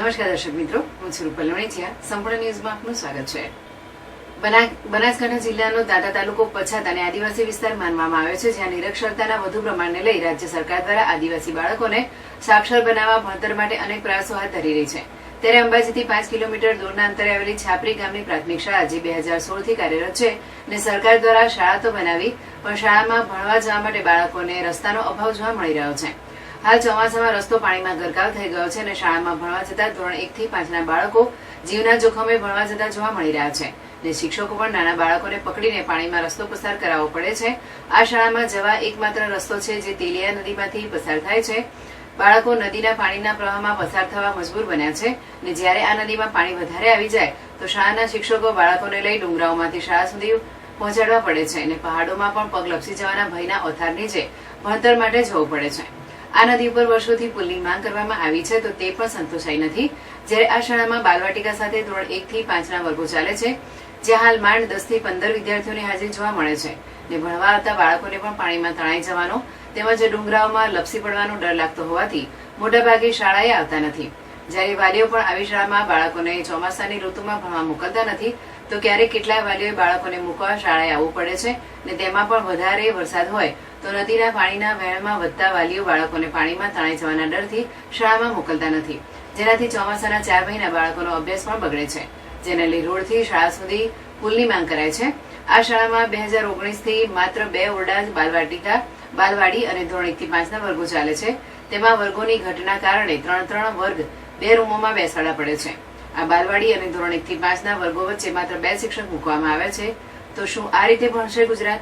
નમસ્કાર દર્શક મિત્રો, હું છું રૂપલ વણેચિયા સંપૂર્ણ ન્યૂઝમાં આપનું સ્વાગત છે. બના- બનાસકાંઠા જિલ્લાનો દાદા તાલુકો પછાત અને આદિવાસી વિસ્તાર માનવામાં આવ્યો છે, જ્યાં નિરક્ષરતાના વધુ પ્રમાણને લઈ રાજ્ય સરકાર દ્વારા આદિવાસી બાળકોને સાક્ષર બનાવવા, ભણતર માટે અનેક પ્રયાસો હાથ ધરી રહી છે. ત્યારે અંબાજીથી પાંચ કિલોમીટર દૂરના અંતરે આવેલી છાપરી ગામની પ્રાથમિક શાળા જે બે હજાર સોળથી કાર્યરત છે અને સરકાર દ્વારા શાળા તો બનાવી, પણ શાળામાં ભણવા જવા માટે બાળકોને રસ્તાનો અભાવ જોવા મળી રહ્યો છે. હાલ ચોમાસામાં રસ્તો પાણીમાં ગરકાવ થઈ ગયો છે અને શાળામાં ભણવા જતા ધોરણ એક થી પાંચના બાળકો જીવના જોખમે ભણવા જતા જોવા મળી રહ્યા છે. ને શિક્ષકો પણ નાના બાળકોને પકડીને પાણીમાં રસ્તો પસાર કરાવવો પડે છે. આ શાળામાં જવા એકમાત્ર રસ્તો છે જે તેલિયા નદીમાંથી પસાર થાય છે. બાળકો નદીના પાણીના પ્રવાહમાં પસાર થવા મજબૂર બન્યા છે ને જ્યારે આ નદીમાં પાણી વધારે આવી જાય, તો શાળાના શિક્ષકો બાળકોને લઈ ડુંગરાઓમાંથી શાળા સુધી પહોંચાડવા પડે છે અને પહાડોમાં પણ પગ લપસી જવાના ભયના ઓથાર નીચે ભણતર માટે જવું પડે છે. આ નદી ઉપર વર્ષોથી પુલની માંગ કરવામાં આવી છે, તો તે પણ સંતોષાઈ નથી. જ્યારે આ શાળામાં બાલવાટિકા સાથે ધોરણ એક થી પાંચના વર્ગો ચાલે છે, જ્યાં હાલ માંડ દસથી પંદર વિદ્યાર્થીઓની હાજરી જોવા મળે છે. ને ભણવા આવતા બાળકોને પણ પાણીમાં તણાઈ જવાનો તેમજ ડુંગરાઓમાં લપસી પડવાનો ડર લાગતો હોવાથી મોટાભાગે શાળાએ આવતા નથી. જ્યારે વાલીઓ પણ આવી શાળામાં બાળકોને ચોમાસાની ઋતુમાં ભણવા મોકલતા નથી, તો ક્યારેક કેટલાય વાલીઓએ બાળકોને મૂકવા શાળાએ આવવું પડે છે ને તેમાં પણ વધારે વરસાદ હોય, તો નદીના પાણીના વહેણમાં વધતા વાલીઓ બાળકોને પાણીમાં તણાઈ જવાના ડરથી શાળામાં મોકલતા નથી. જેનાથી ચોમાસાના ચાર મહિના બાળકોનો અભ્યાસ પણ બગડે છે, જેને લઈ રોડથી શાળા સુધી પુલની માંગ કરાય છે. આ શાળામાં બે હજાર ઓગણીસથી માત્ર બે ઓરડા બાલવાટિકા, બાલવાડી અને ધોરણ એકથી પાંચના વર્ગો ચાલે છે. તેમાં વર્ગોની ઘટના કારણે ત્રણ ત્રણ વર્ગ બે રૂમોમાં બેસાડા પડે છે. આ બાલવાડી અને ધોરણ એકથી પાંચના વર્ગો વચ્ચે માત્ર બે શિક્ષક મૂકવામાં આવ્યા છે. તો શું આ રીતે ભણશે ગુજરાત?